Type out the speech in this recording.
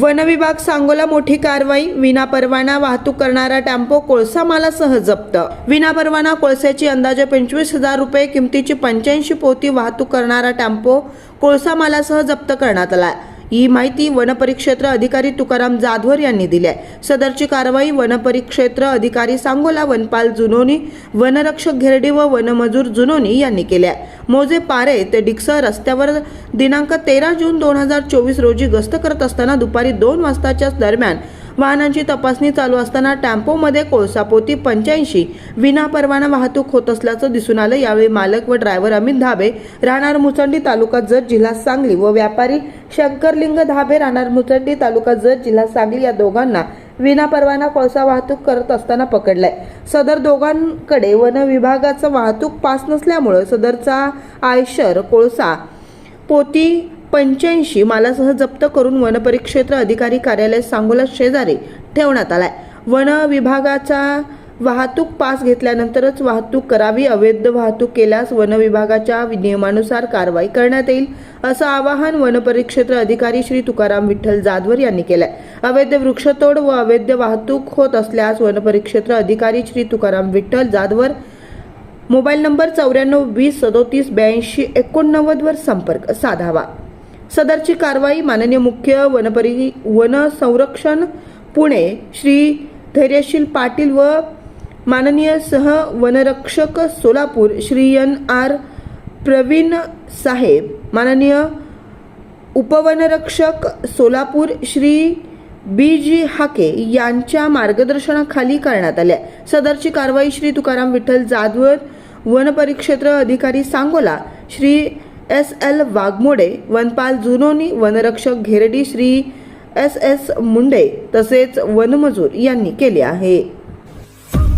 वनविभाग सांगोला मोठी कारवाई विनापरवाना वाहतूक करणारा टेम्पो कोळसा मालासह जप्त. विनापरवाना कोळशाची अंदाजे पंचवीस हजार रुपये किमतीची पंच्याऐंशी पोती वाहतूक करणारा टेम्पो कोळसा मालासह जप्त करण्यात आला ही माहिती वनपरिक्षेत्र अधिकारी तुकाराम जाधवर यांनी दिली आहे. सदरची कारवाई वनपरिक्षेत्र अधिकारी सांगोला वनपाल जुनोनी वनरक्षक घेरडी व वनमजूर जुनोनी यांनी केली आहे. मोजे पारे ते डिक्सर रस्त्यावर दिनांक तेरा जून दोन हजार चोवीस रोजी गस्त करत असताना दुपारी दोन वाजताच्या दरम्यान वाहनांची तपासणी चालू असताना टॅम्पोमध्ये कोळसापोती पंच्याऐंशी विनापरवाना वाहतूक होत असल्याचं दिसून आलं. यावेळी मालक व ड्रायव्हर अमित धाबे राहणार मुचंडी तालुका जत जिल्हा सांगली व व्यापारी शंकरलिंग धाबे राहणार मुचंडी तालुका जत जिल्हा सांगली या दोघांना विनापरवाना कोळसा वाहतूक करत असताना पकडलाय. सदर दोघांकडे वन विभागाचा वाहतूक पास नसल्यामुळे सदरचा आयशर कोळसा पोती पंच्याऐंशी मालासह जप्त करून वनपरिक्षेत्र अधिकारी कार्यालय सांगोला शेजारी ठेवण्यात आलाय. वन विभागाचा वाहतूक पास घेतल्यानंतरच वाहतूक करावी अवैध वाहतूक केल्यास वन विभागाच्या नियमानुसार कारवाई करण्यात येईल असं आवाहन वनपरिक्षेत्र अधिकारी श्री तुकाराम विठ्ठल जाधवर यांनी केलंय. अवैध वृक्षतोड व अवैध वाहतूक होत असल्यास वनपरिक्षेत्र अधिकारी श्री तुकाराम विठ्ठल जाधवर मोबाईल नंबर चौऱ्याण्णव वीस सदोतीस ब्याऐंशी एकोणनव्वदवर संपर्क साधावा. सदरची कारवाई माननीय मुख्य वनपरि वन संरक्षण पुणे श्री धैर्यशील पाटील व माननीय सह वनरक्षक सोलापूर श्री एन आर प्रवीण साहेब माननीय उपवनरक्षक सोलापूर श्री बी जी हाके यांच्या मार्गदर्शनाखाली करण्यात आल्या. सदरची कारवाई श्री तुकाराम विठ्ठल जाधवर वनपरिक्षेत्र अधिकारी सांगोला श्री एस एल वाघमोडे वनपाल जुनोनी वनरक्षक घेरडी श्री एस एस मुंडे तसेच वनमजूर यांनी केले आहे.